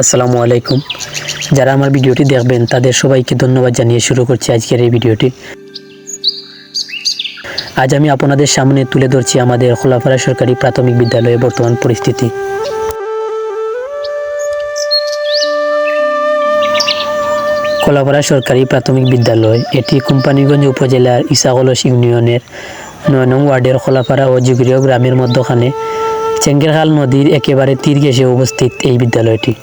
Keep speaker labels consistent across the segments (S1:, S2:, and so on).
S1: আসসালামু আলাইকুম। যারা আমার ভিডিওটি দেখবেন, তাদের সবাইকে ধন্যবাদ জানিয়ে শুরু করছি আজকের এই ভিডিওটি। আজ আমি আপনাদের সামনে তুলে ধরছি আমাদের খোলাপাড়া সরকারি প্রাথমিক বিদ্যালয়ের বর্তমান পরিস্থিতি। কলাপাড়া সরকারি প্রাথমিক বিদ্যালয়, এটি কোম্পানিগঞ্জ উপজেলার ইসাকলস ইউনিয়নের নয় নং ওয়ার্ডের খোলাপাড়া ও জুগিরিয় গ্রামের মধ্যখানে চেঙ্গেরহাল নদীর একেবারে তীর ঘেঁষে অবস্থিত এই বিদ্যালয়টি।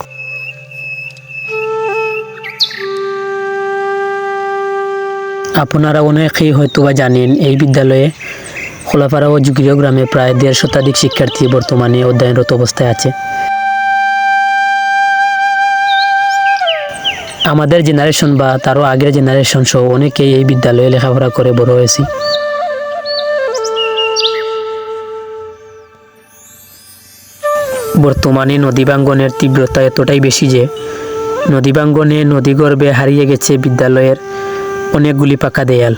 S1: আপনারা অনেকেই হয়তো বা জানেন, এই বিদ্যালয়ে খোলাপাড়া ও জুগিরিয় গ্রামে প্রায় দেড় শতাধিক শিক্ষার্থী বর্তমানে অধ্যয়নরত অবস্থায় আছে। আমাদের জেনারেশন বা তারও আগের জেনারেশন সহ অনেকেই এই বিদ্যালয়ে লেখাপড়া করে বড় হয়েছি। বর্তমানে নদীবাঙ্গনের তীব্রতা এতটাই বেশি যে নদী ভাঙ্গনে নদীগর্ভে হারিয়ে গেছে বিদ্যালয়ের অনেকগুলি পাকা দেয়াল।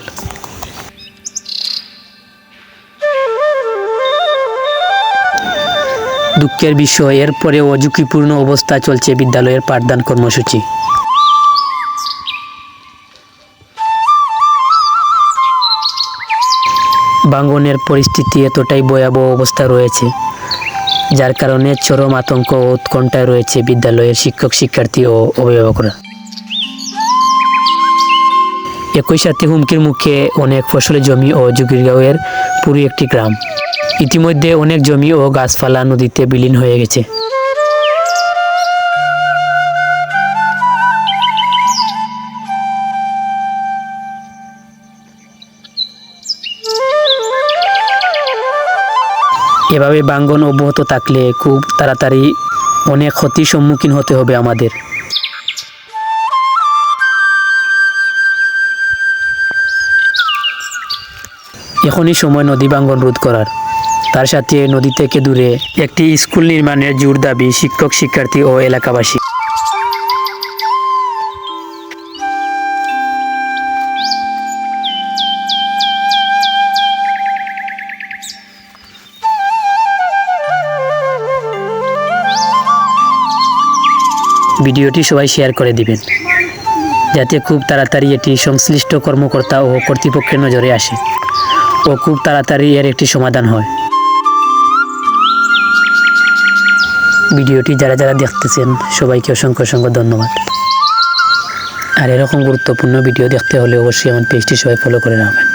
S1: দুঃখের বিষয়, এরপরেও ঝুঁকিপূর্ণ অবস্থা চলছে বিদ্যালয়ের পাঠদান কর্মসূচি। ভাঙ্গনের পরিস্থিতি এতটাই ভয়াবহ অবস্থা রয়েছে, যার কারণে চরম আতঙ্ক ও উৎকণ্ঠায় রয়েছে বিদ্যালয়ের শিক্ষক শিক্ষার্থী ও অভিভাবকরা। একই সাথে হুমকির মুখে অনেক ফসলের জমি ও জুগিরগাঁওয়ের পুরো একটি গ্রাম। ইতিমধ্যে অনেক জমি ও গাছপালা নদীতে বিলীন হয়ে গেছে। এভাবে বাঙ্গন অব্যাহত থাকলে খুব তাড়াতাড়ি অনেক ক্ষতির সম্মুখীন হতে হবে আমাদের। এখনই সময় নদী ভাঙ্গন রোধ করার। তার সাথে নদী থেকে দূরে একটি স্কুল নির্মাণের জোর দাবি শিক্ষক, শিক্ষার্থী ও এলাকাবাসী। ভিডিওটি সবাই শেয়ার করে দিবেন, যাতে খুব তাড়াতাড়ি এটি সংশ্লিষ্ট কর্মকর্তা ও কর্তৃপক্ষের নজরে আসে। ও খুব তাড়াতাড়ি এর একটি সমাধান হয়। ভিডিওটি যারা যারা দেখতেছেন, সবাইকে অসংখ্য অসংখ্য ধন্যবাদ। আর এরকম গুরুত্বপূর্ণ ভিডিও দেখতে হলে অবশ্যই আমার পেজটি সবাই ফলো করে রাখবেন।